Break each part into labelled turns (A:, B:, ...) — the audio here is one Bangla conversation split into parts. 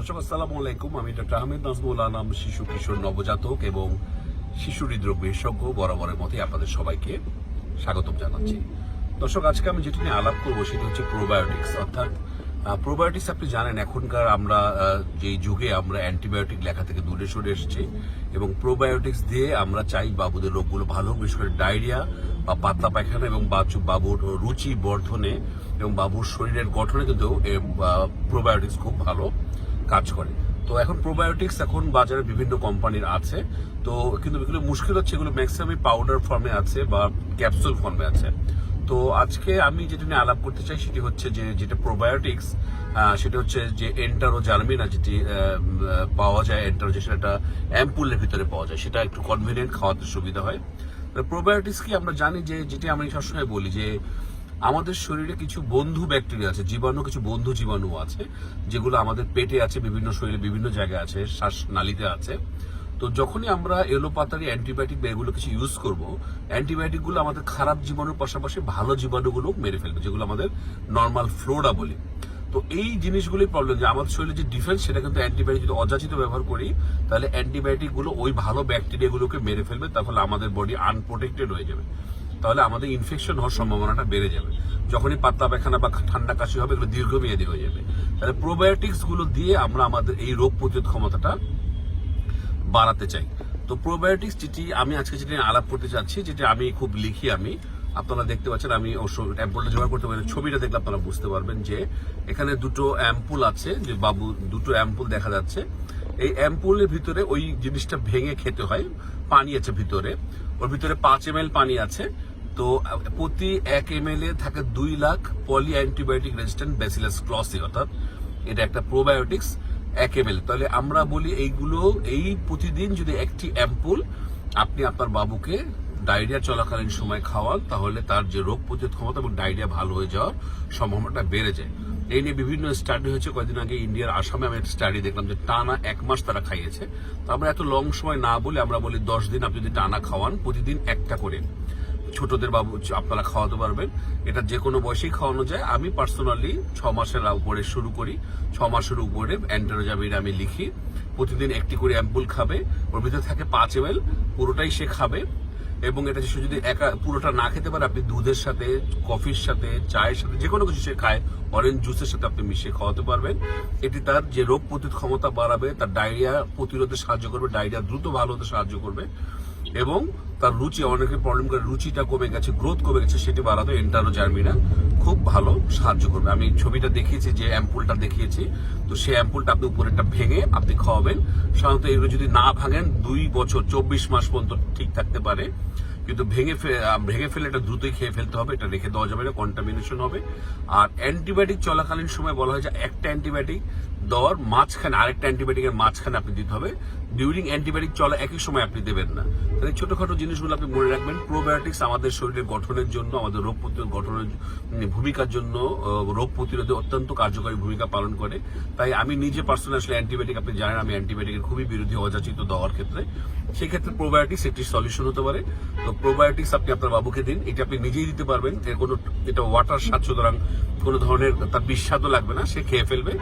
A: দর্শক, আসসালামু আলাইকুম। আমি ডক্টর আহমেদ নাজমুল আলম শিশু কিশোর নবজাতক এবং শিশু হৃদরোগ বিশেষজ্ঞ বরাবরের মতে আপনাদের সবাইকে স্বাগতম জানাচ্ছি। দর্শক, আজকে আমি যেটি নিয়ে আলাপ করব সেটি হচ্ছে প্রোবায়োটিক্স অর্থাৎ প্রোবায়োটিক্স আপনি জানেন, এখনকার আমরা যে যুগে আমরা অ্যান্টিবায়োটিক লেখা থেকে দূরে সরে এসেছি এবং প্রোবায়োটিক্স দিয়ে আমরা চাই বাবুদের রোগগুলো ভালো বিশেষ করে ডায়রিয়া বা পাতলা পায়খানা এবং বাচ্চু, বাবুর রুচি বর্ধনে এবং বাবুর শরীরের গঠনে কিন্তু প্রোবায়োটিক্স খুব ভালো। কাজ করে। তো এখন প্রোবায়োটিক্স এখন বাজারে বিভিন্ন কোম্পানির আছে। তো কিন্তু এগুলো মুশকিল হচ্ছে, এগুলো ম্যাক্সিমাম পাউডার ফর্মে আছে বা ক্যাপসুল ফর্মে আছে। তো আজকে আমি যেটা নিয়ে আলাপ করতে চাই সেটি হচ্ছে যে, যেটা প্রোবায়োটিক্স সেটা হচ্ছে যে এন্টারো জার্মিনা যেটি পাওয়া যায় এন্টারো যে সেটা অ্যাম্পুলের ভিতরে পাওয়া যায়, সেটা একটু কনভিনিয়েন্ট খাওয়াতে সুবিধা হয়। প্রোবায়োটিক্স কি আমরা জানি যে, যেটি আমি সবসময় বলি যে আমাদের শরীরে কিছু বন্ধু ব্যাকটেরিয়া আছে, জীবাণু, কিছু বন্ধু জীবাণু আছে, যেগুলো আমাদের পেটে আছে, বিভিন্ন শরীরে বিভিন্ন জায়গায় আছে শ্বাস নালীতে আছে। তো যখনই আমরা এলোপাতারি অ্যান্টিবায়োটিক বা এগুলো কিছু ইউজ করব অ্যান্টিবায়োটিকগুলো আমাদের খারাপ জীবাণুর পাশাপাশি ভালো জীবাণুগুলো মেরে ফেলবে, যেগুলো আমাদের নর্মাল ফ্লোরা বলি। তো এই জিনিসগুলোই প্রবলেম যে আমাদের শরীরে যে ডিফেন্স সেটা কিন্তু অ্যান্টিবায়োটিক যদি অযাচিত ব্যবহার করি, তাহলে অ্যান্টিবায়োটিকগুলো ওই ভালো ব্যাকটেরিয়াগুলোকে মেরে ফেলবে তাহলে আমাদের বডি আনপ্রোটেক্টেড হয়ে যাবে। তাহলে আমাদের ইনফেকশন হওয়ার সম্ভাবনাটা বেড়ে যাবে। যখনই পাতলা পায়খানা বা ঠান্ডা কাশি হবে, এগুলো দীর্ঘমেয়াদী হয়ে যাবে। তাহলে প্রোবায়োটিক্সগুলো দিয়ে আমরা আমাদের এই রোগ প্রতিরোধ ক্ষমতাটা বাড়াতে চাই। তো প্রোবায়োটিক্স যেটি আমি আজকে যেটি আলাপ করতে চাচ্ছি, যেটি আমি খুব লিখি আমি, আপনারা দেখতে পাচ্ছেন আমি অ্যাম্পুলটা জোগাড় করতে পারি ছবিটা দেখলে আপনারা বুঝতে পারবেন যে এখানে দুটো অ্যাম্পুল আছে, যে বাবু দুটো অ্যাম্পুল দেখা যাচ্ছে। এই অ্যাম্পুলের ভিতরে ওই জিনিসটা ভেঙে খেতে হয়, পানি আছে ভিতরে। ওর ভিতরে পাঁচ এম পানি আছে। তো প্রতি এক এম থাকে দুই lakh poly antibiotic resistant bacillus clausii অর্থাৎ এটা একটা প্রোবায়োটিক্স এক এম তাহলে আমরা বলি এইগুলো, এই প্রতিদিন যদি একটি অ্যাম্পুল আপনি আপনার বাবুকে ডায়রিয়া চলাকালীন সময় খাওয়ান, তাহলে তার যে রোগ প্রতিরোধ ক্ষমতা এবং ডায়রিয়া ভালো হয়ে যাওয়ার সম্ভাবনাটা বেড়ে যায়। এই নিয়ে বিভিন্ন স্টাডি হয়েছে। কয়েকদিন আগে ইন্ডিয়ার আসামে আমি একটা স্টাডি দেখলাম যে টানা এক মাস তারা খাইয়েছে। তো আমরা এত লং সময় না বলে আমরা বলি দশ দিন আপনি যদি টানা খাওয়ান, প্রতিদিন একটা করে। ছোটদের বাবু আপনারা খাওয়াতে পারবেন। এটা যে কোনো বয়সেই খাওয়ানো যায়। আমি পার্সোনালি ছ মাসের উপরে শুরু করি। ছ মাসের উপরে অ্যান্টারোজামিন আমি লিখি। প্রতিদিন একটি করে অ্যাম্পুল খাবে। ওর ভিতরে থাকে পাঁচ এম পুরোটাই সে খাবে। এবং এটা সে যদি একা পুরোটা না খেতে পারে, আপনি দুধের সাথে কফির সাথে, চায়ের সাথে যে কোনো কিছু সে খায় অরেঞ্জ জুসের সাথে আপনি মিশিয়ে খাওয়াতে পারবেন। এটি তার যে রোগ প্রতিরোধ ক্ষমতা বাড়াবে, তার ডায়রিয়া প্রতিরোধে সাহায্য করবে ডায়রিয়া দ্রুত ভালো হতে সাহায্য করবে। এবং তার রুচি, অনেকে প্রবলেম করে রুচিটা কমে গেছে গ্রোথ কমে গেছে, সেটি বাড়াতে এন্টারো জার্মিনা খুব ভালো সাহায্য করবে। আমি ছবিটা দেখিয়েছি, যে অ্যাম্পুলটা দেখিয়েছি, তো সেই অ্যাম্পুলটা আপনি উপরেরটা ভেঙে আপনি খাওয়াবেন। সাধারণত এগুলো যদি না ভাঙেন, দুই বছর, চব্বিশ মাস পর্যন্ত ঠিক থাকতে পারে। কিন্তু ভেঙে ভেঙে ফেলে এটা দ্রুতই খেয়ে ফেলতে হবে, এটা রেখে দেওয়া যাবে না কন্টামিনেশন হবে। আর অ্যান্টিবায়োটিক চলাকালীন সময় বলা হয় যে একটা অ্যান্টিবায়োটিক দেওয়ার মাঝখানে, আরেকটা অ্যান্টিবায়োটিকের মাঝখানে আপনি দিতে হবে। ডিউরিং অ্যান্টিবায়োটিক চলা একই সময় আপনি দেবেন না। তাহলে ছোটখাটো জিনিসগুলো আপনি মনে রাখবেন প্রোবায়োটিক্স আমাদের শরীরের গঠনের জন্য, আমাদের রোগ প্রতিরোধ গঠনের ভূমিকার জন্য রোগ প্রতিরোধে অত্যন্ত কার্যকরী ভূমিকা পালন করে। তাই আমি নিজে পার্সোনাল আসলে অ্যান্টিবায়োটিক আপনি জানেন আমি অ্যান্টিবায়োটিকের খুবই বিরোধী, অযাচিত দেওয়ার ক্ষেত্রে। সেই ক্ষেত্রে প্রোবায়োটিক্স একটি সলিউশন হতে পারে। তো প্রোবায়োটিক্স আপনি আপনার বাবুকে দিন, এটা আপনি নিজেই দিতে পারবেন। এর কোনো, এটা ওয়াটার স্বাদ সুতরাং কোনো ধরনের তার বিস্বাদও লাগবে না, সে খেয়ে ফেলবে।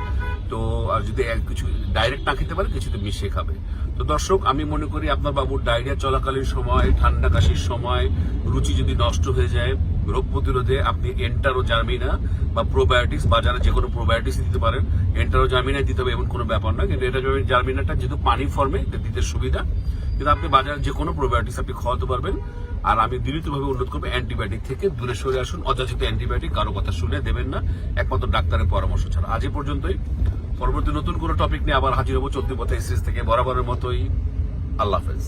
A: তো, আর যদি কিছু ডাইরেক্ট না খেতে পারে, কিছুতে মিশিয়ে খাবে। তো দর্শক, আমি মনে করি আপনার বাবুর ডায়রিয়া চলাকালীন সময়, ঠান্ডা কাশির সময়, রুচি যদি নষ্ট হয়ে যায়, রোগ প্রতিরোধে আপনি এন্টারো জার্মিনা বা প্রোবায়োটিক্স বাজারে যে কোনো প্রোবায়োটিক্স দিতে পারেন। এন্টারো জার্মিনা দিতে হবে এমন কোনো ব্যাপার না কিন্তু এটা জার্মিনাটা যেহেতু পানি ফর্মে দিতে সুবিধা। কিন্তু আপনি বাজারে যে কোনো প্রোবায়োটিক্স আপনি খাওয়াতে পারবেন। আর আমি দ্রুতভাবে উন্নত করব অ্যান্টিবায়োটিক থেকে দূরে সরে আসুন। অযাচিত অ্যান্টিবায়োটিক কারও কথা শুনে দেবেন না। একমাত্র ডাক্তারের পরামর্শ ছাড়া। আজ পর্যন্তই। পরবর্তী নতুন কোনো টপিক নিয়ে আবার হাজির হব চলতি পথে এসেছে থেকে। বরাবরের মতোই আল্লাহ হাফেজ।